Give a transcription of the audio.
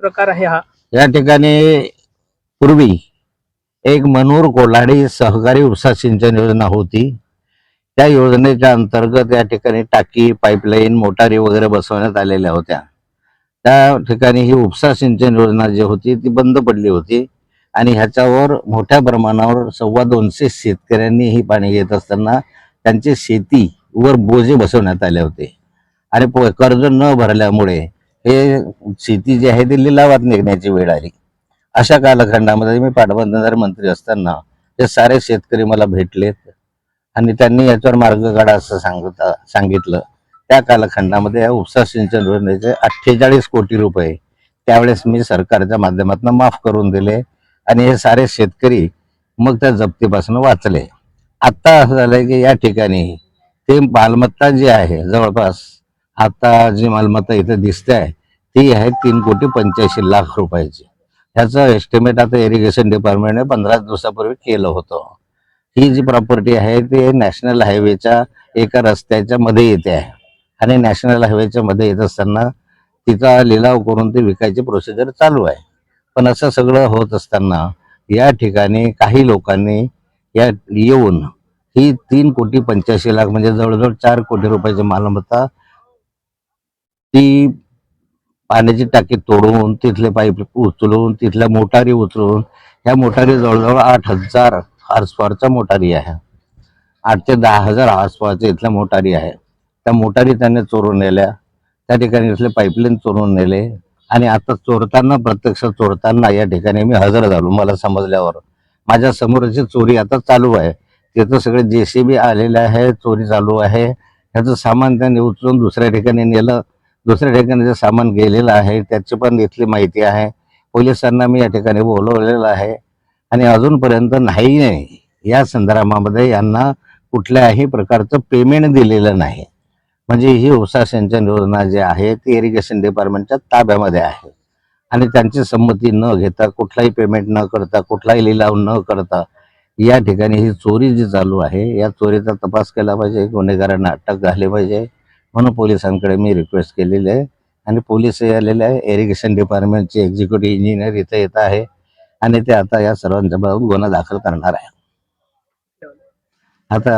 प्रकार आहे हा. या ठिकाणी पूर्वी एक मनूर कोल्हाडी सहकारी उपसा सिंचन योजना होती. त्या योजनेच्या अंतर्गत या ठिकाणी टाकी पाईपलाईन मोटारी वगैरे बसवण्यात आलेल्या होत्या. त्या ठिकाणी ही उपसा सिंचन योजना जी होती ती बंद पडली होती आणि ह्याच्यावर मोठ्या प्रमाणावर सव्वा दोनशे शेतकऱ्यांनी ही पाणी घेत असताना त्यांची शेतीवर बोजे बसवण्यात आले होते. आणि कर्ज न भरल्यामुळे हे शेती जी आहे ती लिलावात निघण्याची वेळ आली. अशा कालखंडामध्ये मी पाटबंधारे मंत्री असताना हे सारे शेतकरी मला भेटलेत आणि त्यांनी याच्यावर मार्ग काढा असं सांगत सांगितलं. त्या कालखंडामध्ये या उपसा सिंचन योजनेचे अठ्ठेचाळीस कोटी रुपये त्यावेळेस मी सरकारच्या माध्यमातून माफ करून दिले आणि हे सारे शेतकरी मग त्या जप्तीपासून वाचले. आत्ता असं झालंय की या ठिकाणी ते मालमत्ता जी आहे जवळपास आता जी मालमत्ता इथे दिसते आहे ती आहे तीन कोटी पंच्याऐंशी लाख रुपयाची. ह्याचं एस्टिमेट आता इरिगेशन डिपार्टमेंटने पंधरा दिवसापूर्वी केलं होतं. ही जी प्रॉपर्टी आहे ती नॅशनल हायवेच्या एका रस्त्याच्या मध्ये येते आहे. आणि नॅशनल हायवेच्या मध्ये येत असताना तिचा लिलाव करून ते विकायची प्रोसिजर चालू आहे. पण असं सगळं होत असताना या ठिकाणी काही लोकांनी या येऊन ही तीन कोटी पंच्याऐंशी लाख म्हणजे जवळजवळ चार कोटी रुपयाची मालमत्ता ती पाण्याची टाकी तोडून तिथले पाईप उचलून तिथल्या मोटारी उचलून ह्या मोटारी जवळजवळ आठ हजार हॉर्सपॉवरच्या मोटारी आहे. आठ ते दहा हजार हॉर्सपॉवरच्या इथल्या मोटारी आहे. त्या मोटारी त्यांनी चोरून नेल्या. त्या ठिकाणी इथले पाईपलाईन चोरून नेले. आणि आता चोरताना प्रत्यक्ष चोरताना या ठिकाणी मी हजर झालो मला समजल्यावर. माझ्या समोरची चोरी आता चालू आहे तिथं सगळे जेसीबी आलेले आहे चोरी चालू आहे. ह्याचं सामान त्यांनी उचलून दुसऱ्या ठिकाणी नेलं. दुसऱ्या ठिकाणी जे सामान गेलेलं आहे त्याची पण इथली माहिती आहे. पोलिसांना मी या ठिकाणी बोलवलेलं आहे. आणि अजूनपर्यंत नाही नाही. या संदर्भामध्ये यांना कुठल्याही प्रकारचं पेमेंट दिलेलं नाही. म्हणजे ही उपसा सिंचन योजना जी आहे ती इरिगेशन डिपार्टमेंटच्या ताब्यामध्ये आहे. आणि त्यांची संमती न घेता कुठलाही पेमेंट न करता कुठलाही लिलाव न करता या ठिकाणी ही चोरी जी चालू आहे या चोरीचा तपास केला पाहिजे गुन्हेगारांना अटक झाली पाहिजे. म्हणून पोलिसांकडे मी रिक्वेस्ट केलेली आहे. आणि पोलीस आलेले आहे. इरिगेशन डिपार्टमेंटचे एक्झिक्युटिव्ह इंजिनियर इथे येत आहे. आणि ते आता या सर्वांच्या बाबत गुन्हा दाखल करणार आहे. आता